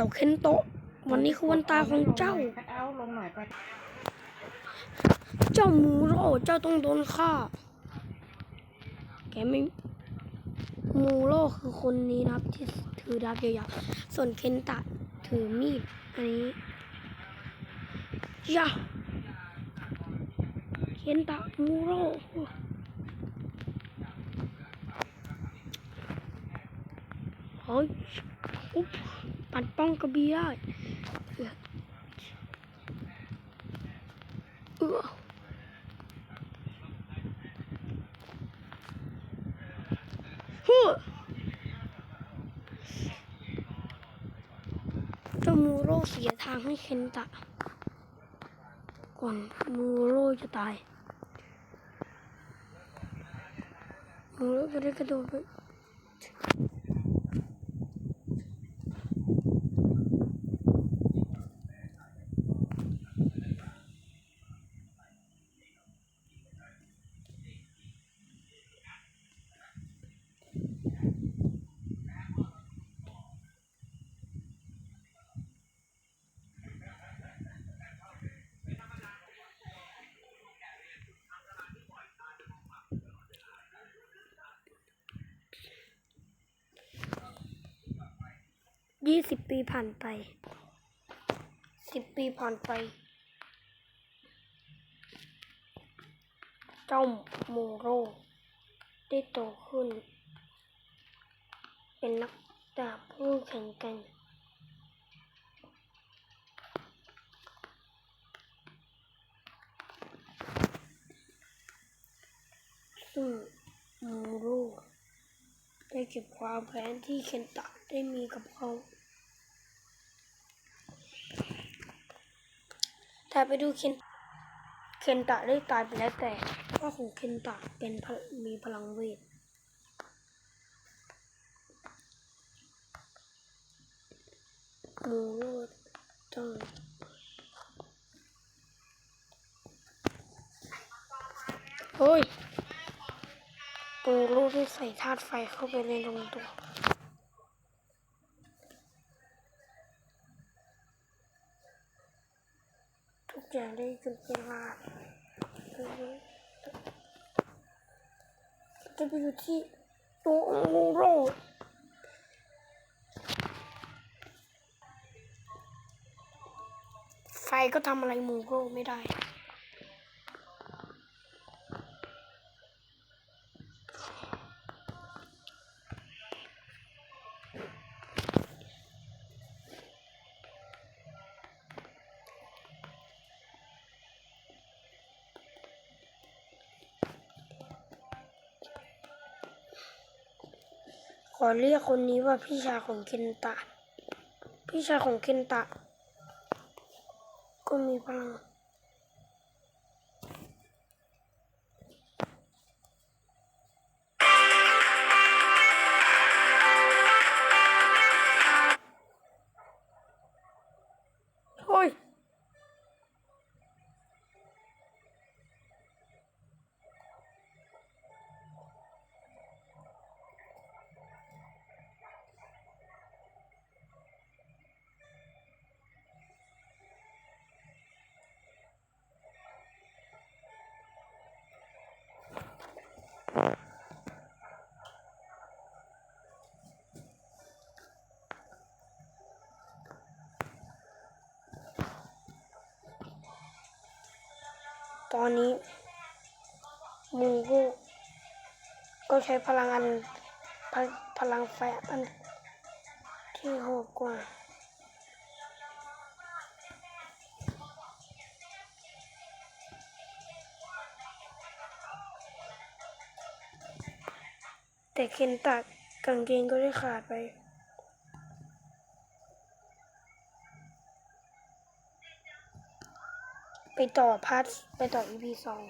จ้าเคนโตะ วันนี้คือวันตายของเจ้า เจ้ามูโร่เจ้าต้องโดนฆ่า แกไม่มูโร่คือคนนี้นะครับ ที่ถือดาบยาวๆส่วนเคนตะถือมีด อันนี้ยาเคนตะมูโร่เฮ้ยอุ๊บ ปัดป้องกระบี่ได้เออฮู้จมูโร่เสียทางให้เคนตะ ก่อนมูโร่จะตายมูโร่ก็ได้กระโดดไป ยี่สิบปีผ่านไปสิบปีผ่านไป เจ้ามูโร ได้โตขึ้น เป็นนักดาบผู้แข่งกัน ซึ่งมูโร ได้เก็บความแค้นที่เคนตะได้มีกับเขา แต่ไปดูเคนเคนตะได้ตายไปแล้วแต่พ่อของเคนตะเป็นมีพลังเวทมูโร่ต้องเฮ้ยปูลูที่ใส่ธาตุไฟเข้าไปในดวงตัว ทุกได้จุดเวลาจะไปอยู่ที่ตัวมูโร่ไฟก็ทำอะไรมูโร่ไม่ได้ ขอเรียกคนนี้ว่าพี่ชายของเคนตะ พี่ชายของเคนตะ ก็มีพลัง ตอนนี้มูก็ก็ใช้พลังอันพลพลังแฝงอันที่โหดกว่า แต่เคนตักกางเกงก็ได้ขาดไป ไปต่อพาร์ทไปต่อ EP สอง